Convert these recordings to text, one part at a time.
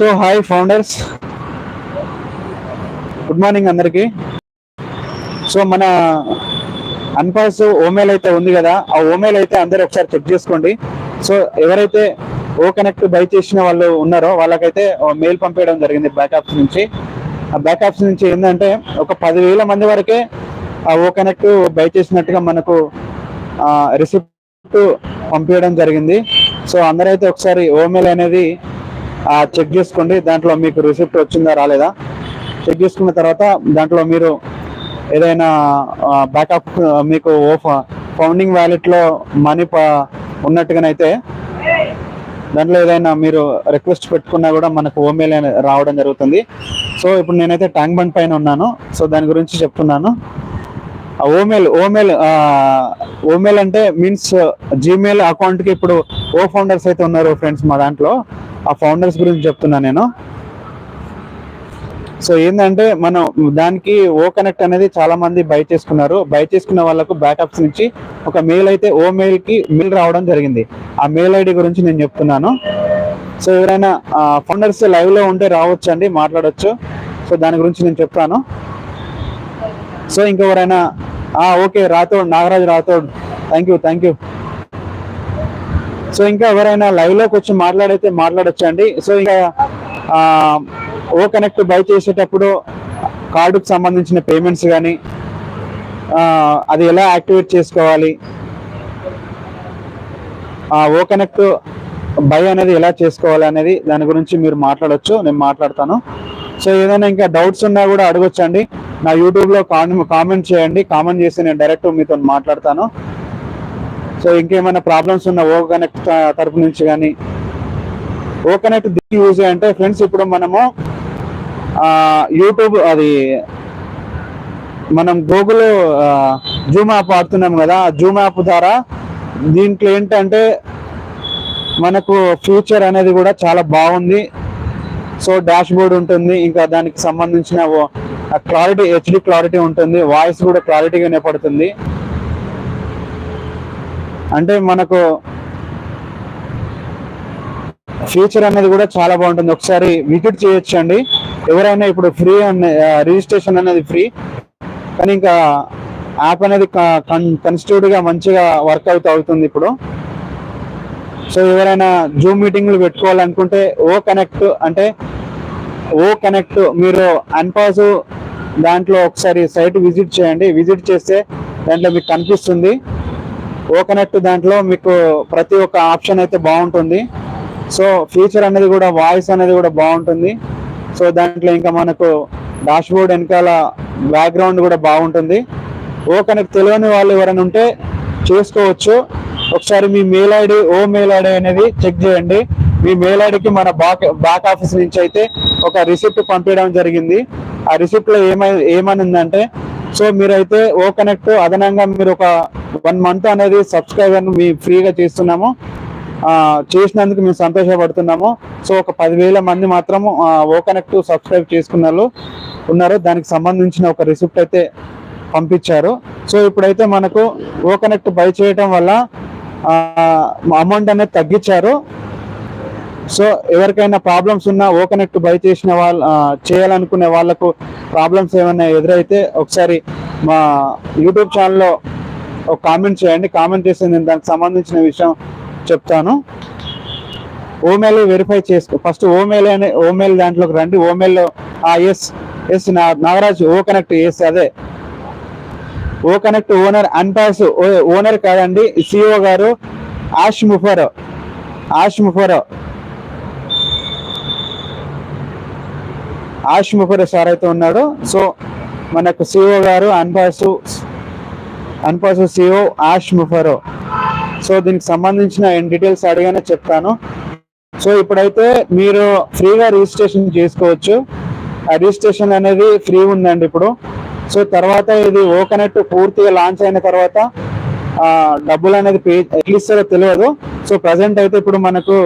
So hi founders. Good morning అందరికీ. So మన అన్పాస్ ఓమెయిల్ అయితే ఉంది కదా ఆ ఓమెయిల్ అయితే అందరూ ఒకసారి చెక్ చేసుకోండి. సో ఎవరైతే ఓ కనెక్ట్ బై చేసిన వాళ్ళు ఉన్నారో వాళ్ళకైతే మెయిల్ పంపించడం జరిగింది బ్యాకప్స్ నుంచి. ఆ బ్యాకప్స్ నుంచి ఏంటంటే ఒక పదివేల మంది వరకే ఆ ఓ కనెక్ట్ బై చేసినట్టుగా మనకు రిసిప్ట్ పంపించడం జరిగింది. సో అందరైతే ఒకసారి ఓమెయిల్ అనేది చెక్ చేసుకోండి. దాంట్లో మీకు రిసిప్ట్ వచ్చిందా రాలేదా? చెక్ చేసుకున్న తర్వాత దాంట్లో మీరు ఏదైనా బ్యాకప్ మీకు ఫౌండింగ్ వ్యాలెట్లో మనీ ఉన్నట్టుగానైతే దాంట్లో ఏదైనా మీరు రిక్వెస్ట్ పెట్టుకున్నా కూడా మనకు ఓమెయిల్ రావడం జరుగుతుంది. సో ఇప్పుడు నేనైతే ట్యాంక్ బండ్ పైన ఉన్నాను. సో దాని గురించి చెప్తున్నాను. ఓమెల్ ఓమెల్ ఓమెల్ అంటే మీన్స్ జీమెయిల్ అకౌంట్కి ఇప్పుడు ఓ ఫౌండర్స్ అయితే ఉన్నారు ఫ్రెండ్స్ మా దాంట్లో. ఆ ఫౌండర్స్ గురించి చెప్తున్నా నేను. సో ఏంటంటే మనం దానికి ఓ కనెక్ట్ అనేది చాలా మంది బై చేసుకున్నారు. బై చేసుకున్న వాళ్ళకు బ్యాకప్స్ నుంచి ఒక మెయిల్ అయితే ఓ మెయిల్కి మెయిల్ రావడం జరిగింది. ఆ మెయిల్ ఐడి గురించి నేను చెప్తున్నాను. సో ఎవరైనా ఫౌండర్స్ లైవ్లో ఉంటే రావచ్చు అండి మాట్లాడొచ్చు. సో దాని గురించి నేను చెప్తాను. సో ఇంకెవరైనా okay Rathod Nagaraju Rathod. Thank you thank you so ఇంకా ఎవరైనా లైవ్లోకి వచ్చి మాట్లాడైతే మాట్లాడొచ్చు అండి సో ఇంకా ఓ కనెక్ట్ బై చేసేటప్పుడు కార్డుకు సంబంధించిన పేమెంట్స్ కానీ అది ఎలా యాక్టివేట్ చేసుకోవాలి? ఓ కనెక్ట్ బై అనేది ఎలా చేసుకోవాలి అనేది దాని గురించి మీరు మాట్లాడవచ్చు నేను మాట్లాడతాను. సో ఏదైనా ఇంకా డౌట్స్ ఉన్నా కూడా అడగొచ్చండి. నా యూట్యూబ్లో కామెంట్ చేయండి. కామెంట్ చేసి నేను డైరెక్ట్ మీతో మాట్లాడతాను. సో ఇంకేమైనా ప్రాబ్లమ్స్ ఉన్న ఓ కనెక్ట్ తరపు నుంచి కానీ ఓ కనెక్ట్ దిగి యూజ్ అంటే ఫ్రెండ్స్ ఇప్పుడు మనము యూట్యూబ్ అది మనం గూగుల్ జూమ్ యాప్ వాడుతున్నాం కదా. జూమ్ యాప్ ద్వారా దీంట్లో ఏంటంటే మనకు ఫ్యూచర్ అనేది కూడా చాలా బాగుంది. సో డాష్ బోర్డ్ ఉంటుంది. ఇంకా దానికి సంబంధించిన క్లారిటీ హెచ్డి క్లారిటీ ఉంటుంది. వాయిస్ కూడా క్లారిటీగానే పడుతుంది. అంటే మనకు ఫ్యూచర్ అనేది కూడా చాలా బాగుంటుంది. ఒకసారి విజిట్ చేయొచ్చండి. ఎవరైనా ఇప్పుడు ఫ్రీ రిజిస్ట్రేషన్ అనేది ఫ్రీ. కానీ ఇంకా యాప్ అనేది కన్స్టిట్యూట్గా మంచిగా వర్క్ అవుతూ అవుతుంది ఇప్పుడు. సో ఎవరైనా జూమ్ మీటింగ్లు పెట్టుకోవాలనుకుంటే ఓ కనెక్ట్ అంటే ఓ కనెక్ట్ మీరు అన్పాస్ దాంట్లో ఒకసారి సైట్ విజిట్ చేయండి. విజిట్ చేస్తే దాంట్లో మీకు కనిపిస్తుంది. ఓ కనెక్ట్ దాంట్లో మీకు ప్రతి ఒక్క ఆప్షన్ అయితే బాగుంటుంది. సో ఫీచర్ అనేది కూడా వాయిస్ అనేది కూడా బాగుంటుంది. సో దాంట్లో ఇంకా మనకు డాష్బోర్డ్ వెనకాల బ్యాక్గ్రౌండ్ కూడా బాగుంటుంది. ఓ కనెక్ట్ తెలియని వాళ్ళు ఎవరైనా ఉంటే చేసుకోవచ్చు. ఒకసారి మీ mail ID O mail ID అనేది చెక్ చేయండి. మీ మెయిల్ ఐడికి మన బాక్ బ్యాక్ ఆఫీస్ నుంచి అయితే ఒక రిసిప్ట్ పంపించడం జరిగింది. ఆ రిసిప్ట్లో ఏమై ఏమనిందంటే సో మీరైతే ఓ కనెక్ట్ అదనంగా మీరు ఒక వన్ మంత్ అనేది సబ్స్క్రైబర్ను మీ ఫ్రీగా చేస్తున్నాము. చేసినందుకు మేము సంతోషపడుతున్నాము. సో ఒక పదివేల మంది మాత్రం ఓ కనెక్ట్ సబ్స్క్రైబ్ చేసుకున్నారు ఉన్నారు. దానికి సంబంధించిన ఒక రిసిప్ట్ అయితే పంపించారు. సో ఇప్పుడైతే మనకు ఓ కనెక్ట్ బై చేయటం వల్ల అమౌంట్ అనేది తగ్గించారు. సో ఎవరికైనా ప్రాబ్లమ్స్ ఉన్నా ఓ కనెక్ట్ బై చేసిన వాళ్ళు చేయాలనుకునే వాళ్ళకు ప్రాబ్లమ్స్ ఏమైనా ఎదురైతే ఒకసారి మా యూట్యూబ్ ఛానల్లో ఒక కామెంట్ చేయండి. కామెంట్ చేస్తే నేను దానికి సంబంధించిన విషయం చెప్తాను. ఓమెయిల్ వెరిఫై చేసుకో. ఫస్ట్ ఓమెయిల్ అనే ఓమెయిల్ దాంట్లోకి రండి. ఓమెయిల్లో S S Nagaraj O connect S అదే. ఓ కనెక్ట్ ఓనర్ అన్పాస్ ఓనర్ కాదండి సిఓ గారు ఆష్ ముఫర్. ఆష్ ముఫర్. ఆష్ ముఫర్ సార్ అయితే ఉన్నాడు. సో మనకు సిఓ గారు అన్పాసు అన్పాసు సిఓ ఆష్ ముఫర్ సో దీనికి సంబంధించిన డీటెయిల్స్ అడిగానే చెప్తాను. సో ఇప్పుడైతే మీరు ఫ్రీగా రిజిస్ట్రేషన్ చేసుకోవచ్చు. ఆ రిజిస్ట్రేషన్ అనేది ఫ్రీ ఉందండి ఇప్పుడు. సో తర్వాత ఇది ఓ కనెక్ట్ పూర్తిగా లాంచ్ అయిన తర్వాత డబ్బులు అనేది పే ఎట్లా ఇస్తారో తెలియదు. సో ప్రజెంట్ అయితే ఇప్పుడు మనకు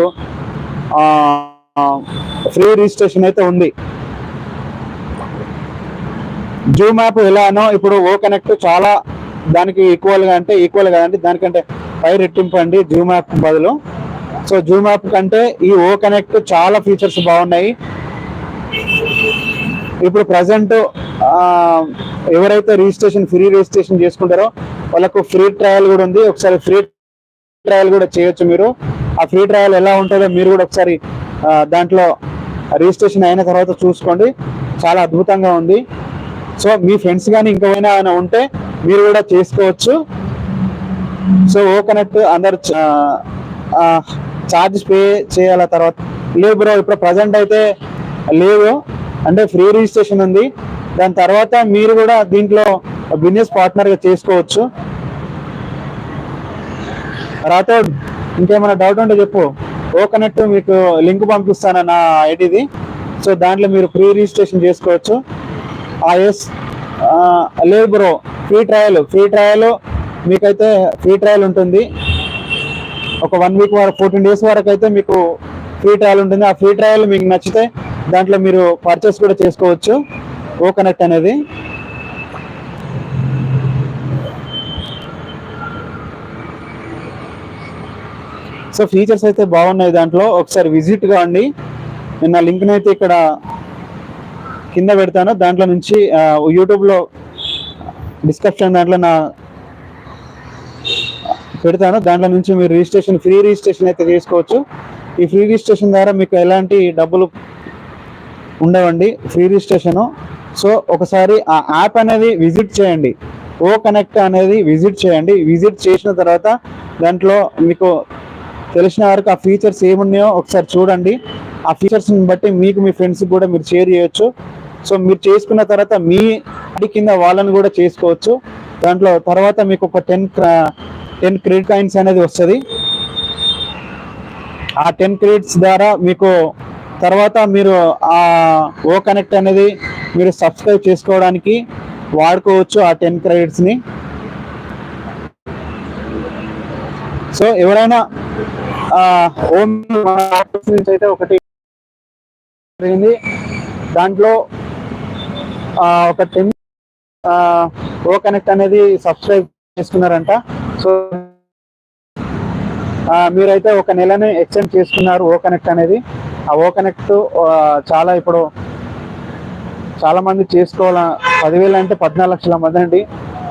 ఫ్రీ రిజిస్ట్రేషన్ అయితే ఉంది. జూమ్ యాప్ ఎలానో ఇప్పుడు ఓ కనెక్ట్ చాలా దానికి ఈక్వల్గా అంటే ఈక్వల్ కాదండి అంటే దానికంటే పై రెట్టింపు అండి జూమ్ యాప్ బదులు. సో జూమ్ యాప్ కంటే ఈ ఓ కనెక్ట్ చాలా ఫీచర్స్ బాగున్నాయి. ఇప్పుడు ప్రజెంట్ ఎవరైతే రిజిస్ట్రేషన్ ఫ్రీ రిజిస్ట్రేషన్ చేసుకుంటారో వాళ్ళకు ఫ్రీ ట్రయల్ కూడా ఉంది. ఒకసారి ఫ్రీ ట్రయల్ కూడా చేయొచ్చు మీరు. ఆ ఫ్రీ ట్రయల్ ఎలా ఉంటుందో మీరు కూడా ఒకసారి దాంట్లో రిజిస్ట్రేషన్ అయిన తర్వాత చూసుకోండి. చాలా అద్భుతంగా ఉంది. సో మీ ఫ్రెండ్స్ కానీ ఇంకేమైనా ఏమైనా ఉంటే మీరు కూడా చేసుకోవచ్చు. సో ఓ కనెక్ట్ అందరు ఛార్జెస్ పే చేయాల తర్వాత లేదు బ్రో ఇప్పుడు ప్రజెంట్ అయితే లేవు. అంటే ఫ్రీ రిజిస్ట్రేషన్ ఉంది. దాని తర్వాత మీరు కూడా దీంట్లో బిజినెస్ పార్ట్నర్గా చేసుకోవచ్చు. రాథోడ్ ఇంకేమైనా డౌట్ ఉంటే చెప్పు. ఓ కనెక్ట్ మీకు లింక్ పంపిస్తాను నా ఐడిది. సో దాంట్లో మీరు ప్రీ రిజిస్ట్రేషన్ చేసుకోవచ్చు. ఎస్ లేదు bro free trial free trial మీకైతే ఫ్రీ ట్రయల్ ఉంటుంది. ఒక వన్ వీక్ వరకు ఫోర్టీన్ డేస్ వరకు అయితే మీకు ఫ్రీ ట్రయల్ ఉంటుంది. ఆ ఫ్రీ ట్రయల్ మీకు నచ్చితే దాంట్లో మీరు పర్చేస్ కూడా చేసుకోవచ్చు. ఓ కనెక్ట్ అనేది. సో ఫీచర్స్ అయితే బాగున్నాయి దాంట్లో. ఒకసారి విజిట్ కాండి. నేను నా లింక్ని అయితే ఇక్కడ కింద పెడతాను. దాంట్లో నుంచి యూట్యూబ్లో డిస్క్రిప్షన్ దాంట్లో నా పెడతాను. దాంట్లో నుంచి మీరు రిజిస్ట్రేషన్ ఫ్రీ రిజిస్ట్రేషన్ అయితే చేసుకోవచ్చు. ఈ ఫ్రీ రిజిస్ట్రేషన్ ద్వారా మీకు ఎలాంటి డబ్బులు ఉండవండి. ఫ్రీ రిజిస్ట్రేషన్ సో ఒకసారి ఆ యాప్ అనేది విజిట్ చేయండి. ఓ కనెక్ట్ అనేది విజిట్ చేయండి. విజిట్ చేసిన తర్వాత దాంట్లో మీకు తెలిసిన వరకు ఆ ఫీచర్స్ ఏమున్నాయో ఒకసారి చూడండి. ఆ ఫీచర్స్ని బట్టి మీకు మీ ఫ్రెండ్స్కి కూడా మీరు షేర్ చేయొచ్చు. సో మీరు చేసుకున్న తర్వాత మీ కింద వాళ్ళని కూడా చేసుకోవచ్చు. దాంట్లో తర్వాత మీకు ఒక టెన్ టెన్ క్రెడిట్ కాయిన్స్ అనేది వస్తుంది. ఆ టెన్ క్రెడిట్స్ ద్వారా మీకు తర్వాత మీరు ఆ ఓ కనెక్ట్ అనేది మీరు సబ్స్క్రైబ్ చేసుకోవడానికి వాడుకోవచ్చు ఆ టెన్ క్రెడిట్స్ని సో ఎవరైనా ఓమ్ నుంచి అయితే ఒకటి దాంట్లో ఒక టెన్ ఓ కనెక్ట్ అనేది సబ్స్క్రైబ్ చేసుకున్నారంట. సో మీరైతే ఒక నెలని ఎక్స్టెండ్ చేసుకున్నారు ఓ కనెక్ట్ అనేది. ఆ ఓ కనెక్ట్ చాలా ఇప్పుడు చాలా మంది చేసుకోవాల పదివేలు అంటే పద్నాలుగు లక్షల మంది అండి.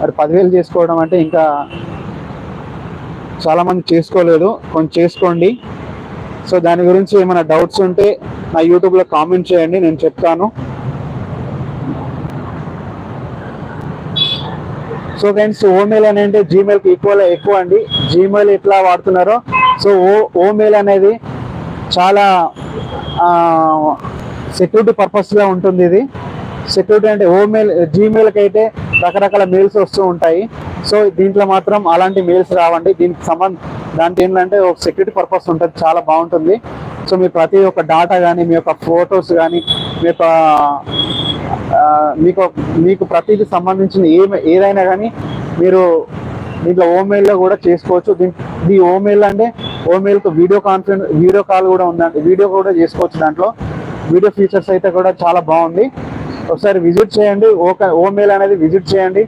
మరి పదివేలు చేసుకోవడం అంటే ఇంకా చాలా మంది చేసుకోలేదు. కొంచెం చేసుకోండి. సో దాని గురించి ఏమైనా డౌట్స్ ఉంటే నా యూట్యూబ్లో కామెంట్ చేయండి నేను చెప్తాను. సో ఫ్రెండ్స్ ఓమెయిల్ అనేది అంటే జీమెయిల్కి ఈక్వల్ ఎక్కువ అండి. జీమెయిల్ ఎట్లా వాడుతున్నారో సో ఓ ఓమెయిల్ అనేది చాలా సెక్యూరిటీ పర్పస్లో ఉంటుంది ఇది. సెక్యూరిటీ అంటే ఓమెయిల్ జీమెయిల్కి అయితే రకరకాల మెయిల్స్ వస్తూ ఉంటాయి. సో దీంట్లో మాత్రం అలాంటి మెయిల్స్ రావండి. దీనికి సంబంధ దాంట్లో ఏంటంటే ఒక సెక్యూరిటీ పర్పస్ ఉంటుంది. చాలా బాగుంటుంది. సో మీ ప్రతి ఒక్క డాటా కానీ మీ యొక్క ఫొటోస్ కానీ మీ యొక్క మీకు మీకు ప్రతిదీ సంబంధించిన ఏ ఏదైనా కానీ మీరు దీంట్లో ఓమెయిల్లో కూడా చేసుకోవచ్చు. దీని ఈ ఓమెయిల్ అంటే ఓమెయిల్తో వీడియో కాన్ఫరెన్స్ వీడియో కాల్ కూడా ఉందండి వీడియో కూడా చేసుకోవచ్చు దాంట్లో. వీడియో ఫీచర్స్ అయితే కూడా చాలా బాగుంది. ఒకసారి విజిట్ చేయండి. ఓకే ఓమెయిల్ అనేది విజిట్ చేయండి.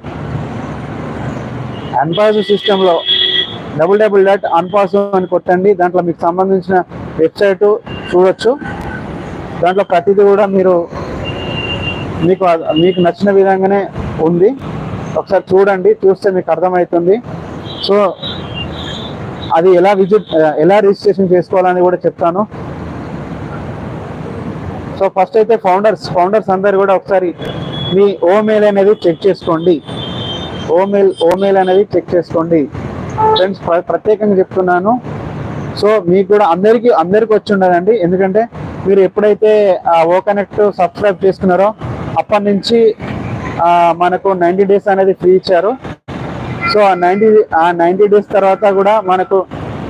అన్పాస్ సిస్టంలో డబుల్ డబుల్ డాట్ అన్పాస్ అని కొట్టండి. దాంట్లో మీకు సంబంధించిన వెబ్సైట్ చూడొచ్చు. దాంట్లో ప్రతిదీ కూడా మీరు మీకు మీకు నచ్చిన విధంగానే ఉంది. ఒకసారి చూడండి చూస్తే మీకు అర్థమవుతుంది. సో అది ఎలా విజిట్ ఎలా రిజిస్ట్రేషన్ చేసుకోవాలని కూడా చెప్తాను. సో ఫస్ట్ అయితే ఫౌండర్స్ ఫౌండర్స్ అందరు కూడా ఒకసారి మీ ఓమెయిల్ అనేది చెక్ చేసుకోండి. ఓమెయిల్ ఓమెయిల్ అనేది చెక్ చేసుకోండి. ఫ్రెండ్స్ ప్రత్యేకంగా చెప్తున్నాను. సో మీకు కూడా అందరికీ అందరికి వచ్చి ఉండదండి. ఎందుకంటే మీరు ఎప్పుడైతే ఆ ఓ కనెక్ట్ సబ్స్క్రైబ్ చేసుకున్నారో అప్పటి నుంచి మనకు నైంటీ డేస్ అనేది ఫ్రీ ఇచ్చారు. సో ఆ నైంటీ ఆ నైంటీ డేస్ తర్వాత కూడా మనకు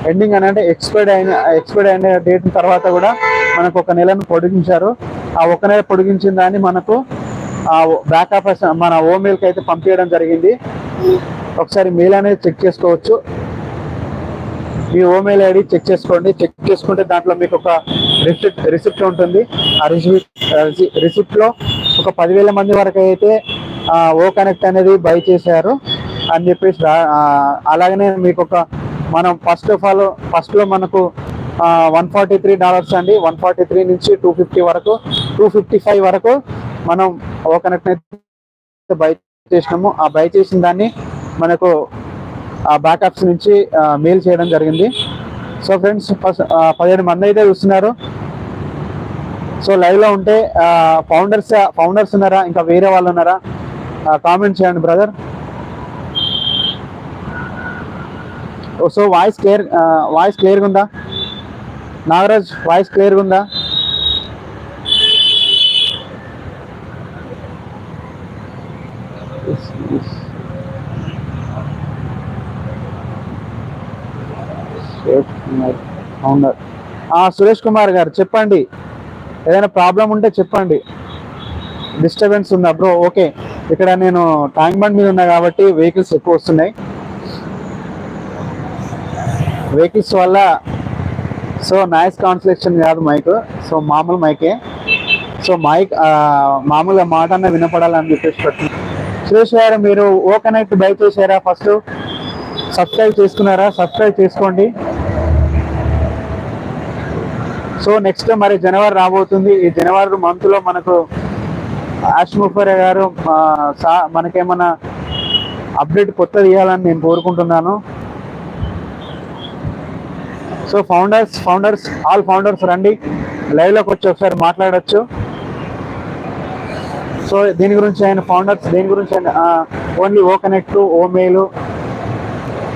ఎండింగ్ అని అంటే ఎక్స్పైర్డ్ అయిన ఎక్స్పైర్డ్ అయిన డేట్ తర్వాత కూడా మనకు ఒక నెలను పొడిగించారు. ఆ ఒక నెల పొడిగించిన దాన్ని మనకు ఆ బ్యాక్ మన ఓమెయిల్కి అయితే పంపించడం జరిగింది. ఒకసారి మెయిల్ అనేది చెక్ చేసుకోవచ్చు. మీ ఓమెయిల్ ఐడి చెక్ చేసుకోండి. చెక్ చేసుకుంటే దాంట్లో మీకు ఒక రిసిప్ట్ రిసిప్ట్ ఉంటుంది. ఆ రిసిప్ట్ రిసిప్ట్లో ఒక పదివేల మంది వరకు అయితే ఓ కనెక్ట్ అనేది బై చేశారు. అని చెప్పేసి రా- అలాగనే మీకు ఒక మనం ఫస్ట్ ఆఫ్ ఆల్ ఫస్ట్లో మనకు వన్ ఫార్టీ త్రీ డాలర్స్ అండి. వన్ ఫార్టీ త్రీ నుంచి టూ ఫిఫ్టీ వరకు టూ ఫిఫ్టీ ఫైవ్ వరకు మనం ఓ కనెక్ట్ అయితే బై చేసినాము. ఆ బై చేసిన దాన్ని మనకు ఆ బ్యాకప్స్ నుంచి మెయిల్ చేయడం జరిగింది. సో ఫ్రెండ్స్ ఫస్ట్ పదిహేడు మంది అయితే చూస్తున్నారు. సో లైవ్లో ఉంటే ఫౌండర్స్ ఫౌండర్స్ ఉన్నారా? ఇంకా వేరే వాళ్ళు ఉన్నారా? కామెంట్ చేయండి brother so voice clear voice క్లియర్గా ఉందా? నాగరాజ్ వాయిస్ క్లియర్గా ఉందా? ఫౌండర్ సురేష్ కుమార్ గారు చెప్పండి. ఏదైనా ప్రాబ్లం ఉంటే చెప్పండి. డిస్టర్బెన్స్ ఉందా బ్రో ఓకే ఇక్కడ నేను ట్యాంక్ బండ్ మీద ఉన్నా కాబట్టి వెహికల్స్ ఎక్కువ వస్తున్నాయి. వెహికల్స్ వల్ల సో నాయిస్ కాన్సలేషన్ కాదు మైక్ సో మామూలు మైకే సో మైక్ మామూలుగా మాట అన్న వినపడాలని చెప్పేసి పెట్టింది సురేష్ గారు మీరు ఓ కనెక్ట్ బై చేశారా ఫస్ట్ సబ్స్క్రైబ్ చేసుకున్నారా? సబ్స్క్రైబ్ చేసుకోండి. సో నెక్స్ట్ మరి జనవరి రాబోతుంది. ఈ జనవరి మంత్లో మనకు ఆష్ముఫర్ గారు సా- మనకేమన్నా అప్డేట్ కొత్తది ఇవ్వాలని నేను కోరుకుంటున్నాను. So founders founders all founders రండి. లైవ్లోకి వచ్చి ఒకసారి మాట్లాడొచ్చు. సో దీని గురించి ఆయన ఫౌండర్స్ దీని గురించి only O connect O mail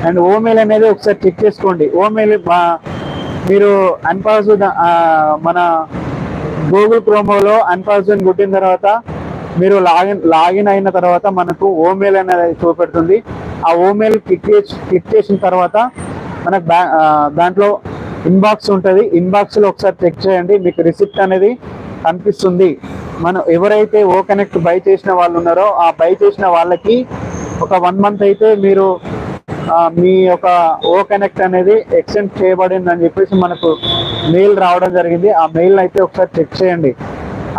and O mail అనేది ఒకసారి చెక్ చేసుకోండి. ఓ మెయిల్ మీరు అన్పాస్ మన గూగుల్ క్రోమోలో అన్పాస్ కుట్టిన కొట్టిన తర్వాత మీరు లాగిన్ లాగిన్ అయిన తర్వాత మనకు ఓమెయిల్ అనేది చూపెడుతుంది. ఆ ఓమెయిల్ క్లిక్ చేసి క్లిక్ చేసిన తర్వాత మనకు దాంట్లో ఇన్బాక్స్ ఉంటుంది. ఇన్బాక్స్లో ఒకసారి చెక్ చేయండి. మీకు రిసిప్ట్ అనేది కనిపిస్తుంది. మనం ఎవరైతే ఓ కనెక్ట్ బై చేసిన వాళ్ళు ఉన్నారో ఆ బై చేసిన వాళ్ళకి ఒక వన్ మంత్ అయితే మీరు మీ యొక్క ఓ కనెక్ట్ అనేది ఎక్స్టెండ్ చేయబడింది అని చెప్పేసి మనకు మెయిల్ రావడం జరిగింది. ఆ మెయిల్ అయితే ఒకసారి చెక్ చేయండి.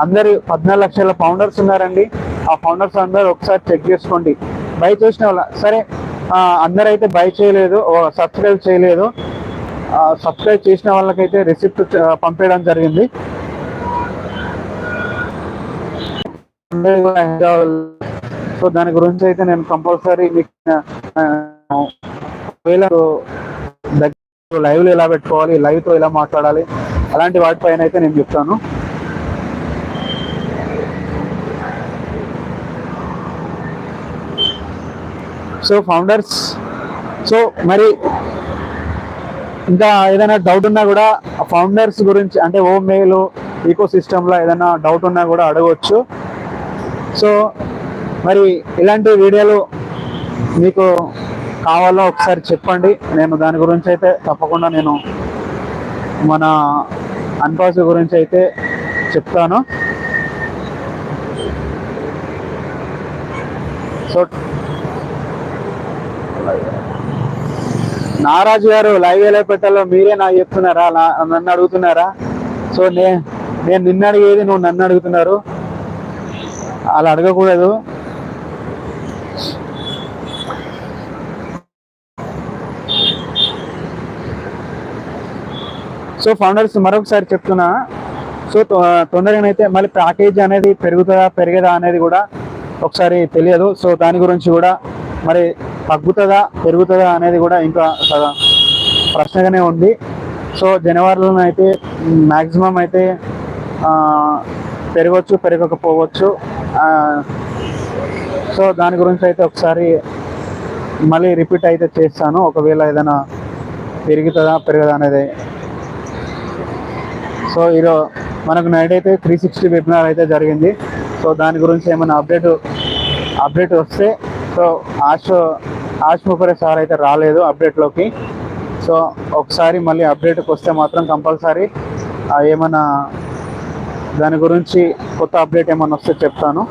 అందరు పద్నాలుగు లక్షల ఫౌండర్స్ ఉన్నారండి. ఆ ఫౌండర్స్ అందరూ ఒకసారి చెక్ చేసుకోండి. బై చేసిన వాళ్ళ సరే అందరైతే బై చేయలేదు సబ్స్క్రైబ్ చేయలేదు. సబ్స్క్రైబ్ చేసిన వాళ్ళకైతే రిసిప్ట్ పంపించడం జరిగింది. సో దాని గురించి అయితే నేను కంపల్సరీ మీకు ఒకవేళ దగ్గర లైవ్లో ఎలా పెట్టుకోవాలి లైవ్తో ఎలా మాట్లాడాలి అలాంటి వాటిపైన అయితే నేను చెప్తాను. సో ఫౌండర్స్ సో మరి ఇంకా ఏదైనా డౌట్ ఉన్నా కూడా ఫౌండర్స్ గురించి అంటే ఓ మెయిల్ ఈకో సిస్టంలో ఏదైనా డౌట్ ఉన్నా కూడా అడగవచ్చు సో మరి ఇలాంటి వీడియోలు మీకు కావాలో ఒకసారి చెప్పండి. నేను దాని గురించి అయితే తప్పకుండా నేను మన అన్పాస్ గురించి అయితే చెప్తాను. సో నారాజు గారు లైవ్ ఎలా పెట్టాలో మీరే నాకు చెప్తున్నారా? నన్ను అడుగుతున్నారా? సో నే నేను నిన్ను అడిగేది నువ్వు నన్ను అడుగుతున్నారు. అలా అడగకూడదు. సో ఫౌండర్స్ మరొకసారి చెప్తున్నా. సో తొ- తొందరగానైతే మళ్ళీ ప్యాకేజ్ అనేది పెరుగుతుందా పెరగదా అనేది కూడా ఒకసారి తెలియదు. సో దాని గురించి కూడా మరి తగ్గుతుందా పెరుగుతుందా అనేది కూడా ఇంకా ప్రశ్నగానే ఉంది. సో జనవరిలో అయితే మ్యాక్సిమం అయితే పెరగవచ్చు పెరగకపోవచ్చు. సో దాని గురించి అయితే ఒకసారి మళ్ళీ రిపీట్ అయితే చేస్తాను. ఒకవేళ ఏదైనా పెరుగుతుందా పెరగదా అనేది సో ఈరోజు మనకు నైట్ అయితే త్రీ సిక్స్టీ వెబినార్ అయితే జరిగింది. సో దాని గురించి ఏమైనా అప్డేట్ అప్డేట్ వస్తే సో ఆశ్ ఆశ్ ముఖరే సార్ అయితే రాలేదు అప్డేట్లోకి సో ఒకసారి మళ్ళీ అప్డేట్కి వస్తే మాత్రం కంపల్సరీ ఏమైనా దాని గురించి కొత్త అప్డేట్ ఏమైనా వస్తే చెప్తాను.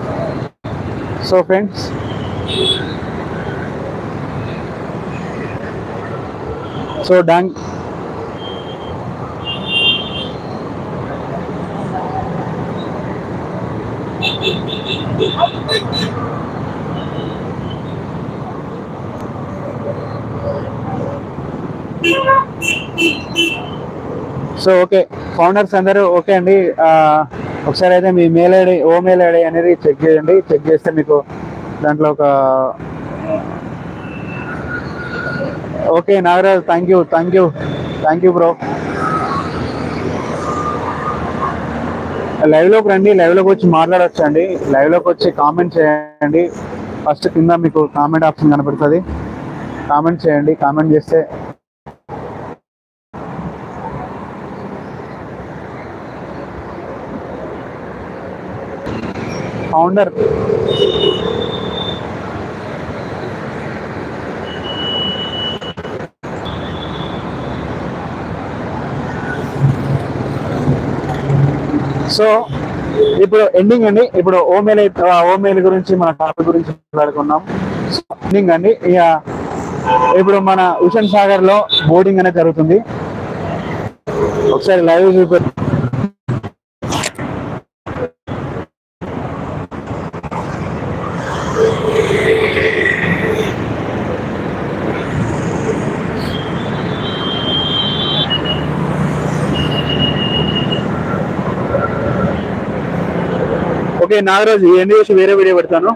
సో ఫ్రెండ్స్ సో డాంగ్ సో ఓకే. ఫౌండర్స్ అందరూ ఓకే అండి. ఒకసారి అయితే మీ mail ID O mail ID అనేది చెక్ చేయండి. చెక్ చేస్తే మీకు దాంట్లో ఒక okay Nagaraj thank you thank you thank you bro లైవ్లోకి రండి. లైవ్లోకి వచ్చి మాట్లాడచ్చు అండి. లైవ్లోకి వచ్చి కామెంట్ చేయండి. ఫస్ట్ కింద మీకు కామెంట్ ఆప్షన్ కనపడుతుంది. కామెంట్ చేయండి. కామెంట్ చేస్తే ఫౌండర్ సో ఇప్పుడు ఎండింగ్ అండి. ఇప్పుడు ఓమేల్ ఓమేల్ గురించి మన టాపిక్ గురించి మాట్లాడుకున్నాం ఎండింగ్ అండి. ఇక ఇప్పుడు మన హుషన్ సాగర్లో బోర్డింగ్ అనేది జరుగుతుంది. ఒకసారి లైవ్ చూపి నాగరాజు ఎండ్ చేసి వేరే వీడియో పెడతాను.